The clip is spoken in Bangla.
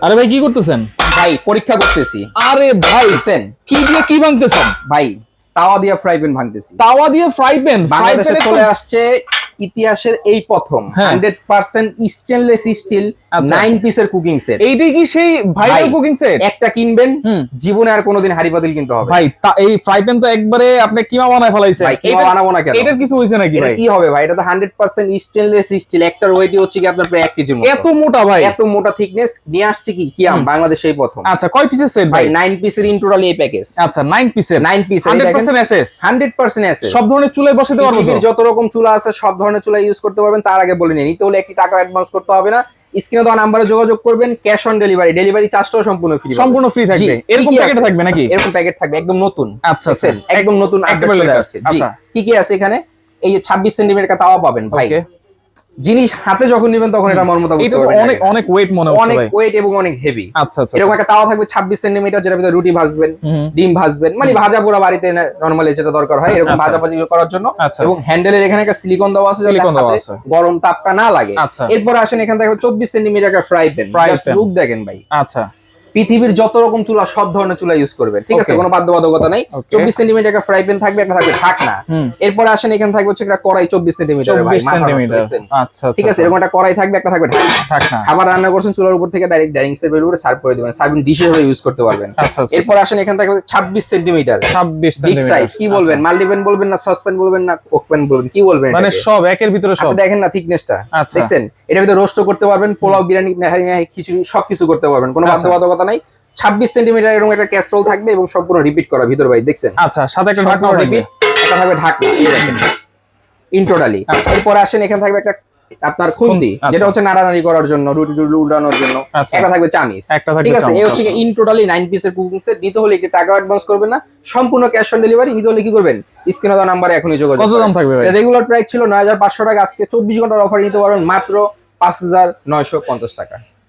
আরে ভাই কি করতেছেন? ভাই পরীক্ষা করতেছি। আরে ভাই সেন কি দিয়ে কি ভাঙতেছেন? ভাই তাওয়া দিয়ে ফ্রাই প্যান ভাঙতেছি। তাওয়া দিয়ে ফ্রাই প্যান? বাংলাদেশে চলে আসছে ইতিহাসের এই প্রথম। হ্যাঁ। Hundred percent stainless steel. Nine পিসের কুকিং সেট এইটাই কি সেই ভাইরাল ভাই, কুকিং সেট একটা কিনবেন জীবনে আর কোনোদিন হাড়ি পাতিল কিনতে হবে। ভাই এই ফ্রাই প্যান তো একবারে আপনি কিমা বানায় ফেলাইছেন ভাই কিমা বানাবো না কেন? এটার কিছু হইছে নাকি? ভাই কি হবে ভাই? এটা তো হান্ড্রেড পার্সেন্ট স্টেনলেস স্টিল একটার ওয়েটই হচ্ছে কি আপনার প্রায় এক কেজির মতো। এত মোটা ভাই। এত মোটা থিকনেস নিয়ে আসছে কি? কি আম? বাংলাদেশে এই প্রথম। আচ্ছা কয় পিসের সেট ভাই? নাইন পিসের ইন টোটাল এই প্যাকেজ আচ্ছা 9 পিসের নাইন পিসের 100% এসএস হান্ড্রেড পার্সেন্ট আছে সব ধরনের চুলায় বসাতে পারব যত রকম চুলা আছে সব ধরনের চুলা ইউজ করতে পারবেন তার আগে বলে নিন নিতে হলে একটি টাকা অ্যাডভান্স করতে হবে না। স্ক্রিনে দেওয়া নাম্বারে যোগাযোগ করবেন ক্যাশ অন ডেলিভারি ডেলিভারি চার্জটাও সম্পূর্ণ ফ্রি সম্পূর্ণ ফ্রি থাকবে। এরকম প্যাকেট থাকবে নাকি? এরকম প্যাকেট থাকবে একদম নতুন। আচ্ছা, আচ্ছা। একদম নতুন আপডেট চলে আসছে। জি আচ্ছা। কি কি আছে এখানে? এই যে ছাব্বিশ সেন্টিমিটার তাওয়া পাবেন ভাই. জিনিস হাতে যখন নেবেন তখন এটা মর্মতা এটা বুঝতে পারবেন। অনেক অনেক ওয়েট মনে হচ্ছে অনেক ওয়েট এবং অনেক হেভি আচ্ছা আচ্ছা এরকম একটা তাওয়া থাকবে ছাব্বিশ সেন্টিমিটার যেটা ভিতরে রুটি ভাজবেন ডিম ভাজবেন মানে ভাজা পোড়া বাড়িতে নরমালি যেটা দরকার হয় এরকম আচ্ছা। ভাজা ভাজি করার জন্য। আচ্ছা। এবং হ্যান্ডেলের এখানে একটা সিলিকন দেওয়া আছে সিলিকন দেওয়া আছে। গরম তাপটা না লাগে। আচ্ছা। এরপর আসেন এখান থেকে 24 সেমি একটা ফ্রাই প্যান জাস্ট। লুক দেখেন ভাই। আচ্ছা। পৃথিবীর যত রকম চুলা সব ধরনের চুলা ইউজ করবেন ঠিক আছে? কোনো বাধ্যবাধকতা নাই। চব্বিশ সেন্টিমিটার একটা ফ্রাই প্যান থাকবে একটা থাকবে ঢাকনা। হুম। এরপর আসেন এখানে থাকবে হচ্ছে একটা কড়াই চব্বিশ সেন্টিমিটার ভাই 24 মাথা নষ্ট সেন্টিমিটার দেখছেন? আচ্ছা আচ্ছা ঠিক আছে? এরকম একটা কড়াই থাকবে একটা থাকবে থাক না খাবার রান্না করছেন চুলার উপর থেকে ডাইরেক্ট ডাইনিং সেটের উপরে সার্ভ করে দিবেন। সার্ভিং ডিশ হিসেবে ইউজ করতে পারবেন। আচ্ছা আচ্ছা এরপর আসেন এখান থেকে ছাব্বিশ সেন্টিমিটার 26 বিগ সাইজ কি বলবেন? মাল্টিপেন বলবেন না সসপেন বলবেন না ওকপেন বলবেন কি বলবেন মানে সব একের ভিতরে সব। দেখেন না থিকনেসটা আচ্ছা। দেখছেন? এটার ভিতরে রোস্ট করতে পারবেন পোলাও বিরিয়ানি নেহারি খিচুড়ি সবকিছু করতে পারবেন। কোনো আচ্ছা। বাধ্যবাধকতা নাই। ছাব্বিশ সেন্টিমিটার এরকম একটা ক্যাসরোল থাকবে এবং সম্পূর্ণ রিপিট করা ভিতর ভাই দেখছেন? আচ্ছা সাথে একটা ঢাকনা রিপিট একটা থাকবে ঢাকনা এই দেখেন। ইন টোটালি আচ্ছা। এরপর আসেন এখানে থাকবে একটা আপনার খুন্তি আচ্ছা। যেটা হচ্ছে নাড়ানাড়ি করার জন্য রুটি টুটি জন্য। আচ্ছা। একটা থাকবে চামিচ। ঠিক আছে এই হচ্ছে ইন টোটালি নাইন পিসের কুকিং সেট নিতে হলে একটি টাকা অ্যাডভান্স করবেন না সম্পূর্ণ ক্যাশ অন ডেলিভারি নিতে হলে কি করবেন? স্ক্রিনে দেওয়া নাম্বারে এখনই যোগাযোগ কত দাম থাকবে রেগুলার প্রাইস ছিল নয় হাজার পাঁচশো টাকা আজকে চব্বিশ ঘণ্টার অফার নিতে পারবেন মাত্র পাঁচ হাজার নয়শো পঞ্চাশ টাকা।